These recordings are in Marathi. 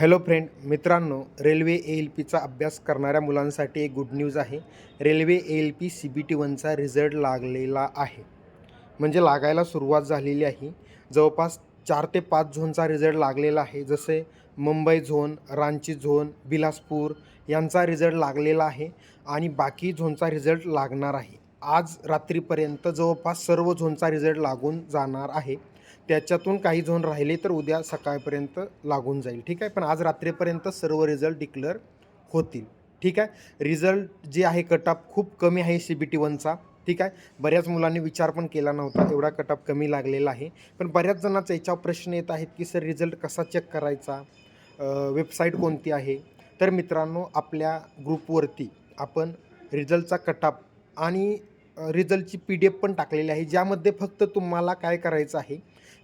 हॅलो फ्रेंड मित्रांनो रेल्वे ए एल पीचा अभ्यास करणाऱ्या मुलांसाठी एक गुड न्यूज आहे. Railway A L P C B T वनचा result लागलेला आहे. म्हणजे लागायला सुरुवात झालेली आहे. जवळपास चार ते पाच झोनचा रिझल्ट लागलेला आहे. जसे मुंबई झोन रांची झोन बिलासपूर यांचा रिझल्ट लागलेला आहे आणि बाकी झोनचा रिझल्ट लागणार आहे. आज रात्रीपर्यंत जवळपास सर्व झोनचा रिझल्ट लागून जाणार आहे. त्याच्यातून काही झोन राहिले तर उद्या सकाळपर्यंत लागून जाईल. ठीक आहे? पण आज रात्रीपर्यंत सर्व रिझल्ट डिक्लेअर होतील. ठीक आहे? रिझल्ट जे आहे कटअप खूप कमी आहे सी बी टी वनचा ठीक आहे? बऱ्याच मुलांनी विचार पण केला नव्हता. एवढा कटअप कमी लागलेला आहे. पण बऱ्याच जणांचा याच्यावर प्रश्न येत आहेत की सर रिझल्ट कसा चेक करायचा? वेबसाईट कोणती आहे? तर मित्रांनो आपल्या ग्रुपवरती आपण रिझल्टचा कटअप आणि रिझल्टची पी डी एफ पण टाकलेली आहे. ज्यामध्ये फक्त तुम्हाला काय करायचं आहे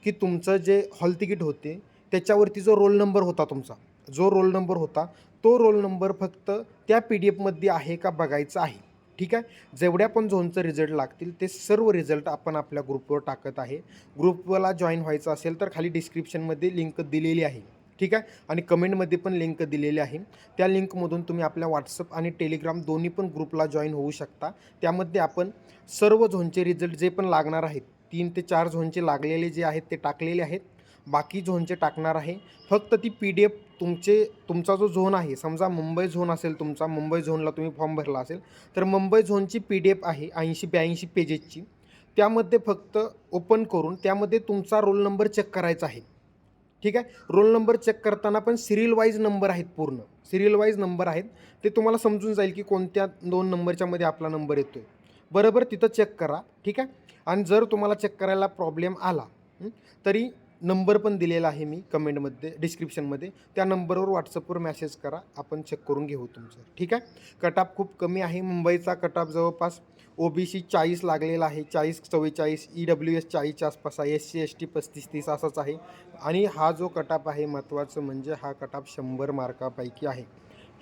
की तुमचं जे हॉल तिकीट होते त्याच्यावरती जो रोल नंबर होता तुमचा जो रोल नंबर होता तो रोल नंबर फक्त त्या पी डी एफमध्ये आहे का बघायचा आहे. ठीक आहे? जेवढ्या पण झोनचं रिझल्ट लागतील ते सर्व रिझल्ट आपण आपल्या ग्रुपवर टाकत आहे. ग्रुपला जॉईन व्हायचं असेल तर खाली डिस्क्रिप्शनमध्ये लिंक दिलेली आहे. ठीक आहे? आणि कमेंटमध्ये पण लिंक दिलेली आहे. त्या लिंकमधून तुम्ही आपल्या व्हॉट्सअप आणि टेलिग्राम दोन्ही पण ग्रुपला जॉईन होऊ शकता. त्यामध्ये आपण सर्व झोनचे रिझल्ट जे पण लागणार आहेत तीन ते चार झोनचे लागलेले जे आहेत ते टाकलेले आहेत. बाकी झोनचे टाकणार आहे. फक्त ती पी डी एफ तुमचे तुमचा जो झोन आहे समजा मुंबई झोन असेल तुमचा मुंबई झोनला तुम्ही फॉर्म भरला असेल तर मुंबई झोनची पी डी एफ आहे ऐंशी ब्याऐंशी पेजेसची त्यामध्ये फक्त ओपन करून त्यामध्ये तुमचा रोल नंबर चेक करायचा आहे. ठीक आहे? रोल नंबर चेक करताना पण सिरियल वाईज नंबर आहेत पूर्ण. सिरियल वाईज नंबर आहेत. ते तुम्हाला समजून जाईल की कोणत्या दोन नंबरच्या मध्ये आपला नंबर येतो आहे बरोबर? तिथं चेक करा. ठीक आहे? आणि जर तुम्हाला चेक करायला प्रॉब्लेम आला तरी नंबर पण दिलेला आहे मी कमेंटमध्ये डिस्क्रिप्शनमध्ये. त्या नंबरवर व्हॉट्सअपवर मॅसेज करा आपण चेक करून घेऊ तुमचं. ठीक आहे? कटाप खूप कमी आहे. मुंबईचा कटाप जवळपास ओ बी सी चाळीस लागलेला आहे. चाळीस चव्वेचाळीस ई डब्ल्यू एस चाळीसच्या आसपास आहे. एस सी एस टी पस्तीस तीस असाच आहे. आणि हा जो कटाप आहे महत्त्वाचं म्हणजे हा कटाप शंभर मार्कापैकी आहे.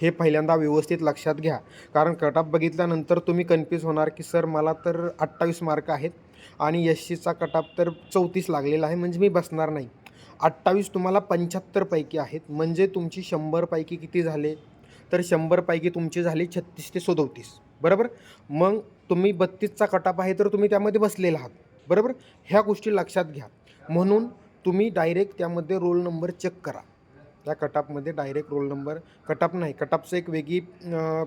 हे पहिल्यांदा व्यवस्थित लक्षात घ्या. कारण कटाप बघितल्यानंतर तुम्ही कन्फ्यूज होणार की सर मला तर अठ्ठावीस मार्क आहेत. आणि एस सीचा कटाप तर चौतीस लागलेला आहे म्हणजे मी बसणार नाही. अठ्ठावीस तुम्हाला पंच्याहत्तरपैकी आहेत म्हणजे तुमची शंभरपैकी किती झाले? तर शंभरपैकी तुमची झाली छत्तीस ते सदोतीस. बरोबर? मग तुम्ही बत्तीसचा कटाप आहे तर तुम्ही त्यामध्ये बसलेला आहात. बरोबर? ह्या गोष्टी लक्षात घ्या. म्हणून तुम्ही डायरेक्ट त्यामध्ये रोल नंबर चेक करा. त्या कटअपमध्ये डायरेक्ट रोल नंबर कटअप नाही कटअपचं एक वेगळी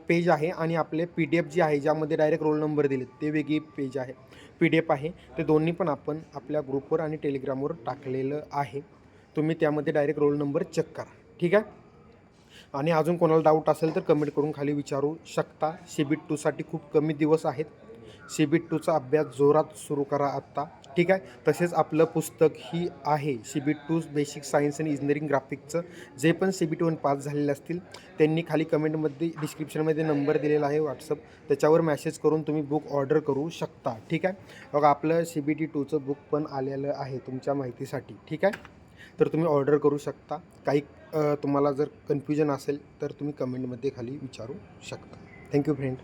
पेज आहे आणि आपले पी डी एफ जी आहे ज्यामध्ये डायरेक्ट रोल नंबर दिलेत ते वेगळी पेज आहे. पी डी एफ आहे. ते दोन्ही पण आपण आपल्या ग्रुपवर आणि टेलिग्रामवर टाकलेलं आहे. तुम्ही त्यामध्ये डायरेक्ट रोल नंबर चेक करा. ठीक आहे? आणि अजून कोणाला डाऊट असेल तर कमेंट करून खाली विचारू शकता. सी बी टूसाठी खूप कमी दिवस आहेत. सी बी टूचा अभ्यास जोरात सुरू करा आत्ता. ठीक आहे. तसेच आपलं पुस्तक ही आहे C B two basic science आणि इंजिनिअरिंग ग्राफिकचं जे पण C B two one pass झालेले असतील त्यांनी खाली कमेंटमध्ये डिस्क्रिप्शनमध्ये नंबर दिलेला आहे व्हॉट्सअप त्याच्यावर मॅसेज करून तुम्ही बुक ऑर्डर करू शकता. ठीक आहे? बघा आपलं सी बी टी टूचं बुक पण आलेलं आहे तुमच्या माहितीसाठी. ठीक आहे? तर तुम्ही ऑर्डर करू शकता. काही तुम्हाला जर कन्फ्युजन असेल तर तुम्ही कमेंटमध्ये खाली विचारू शकता. Thank you friend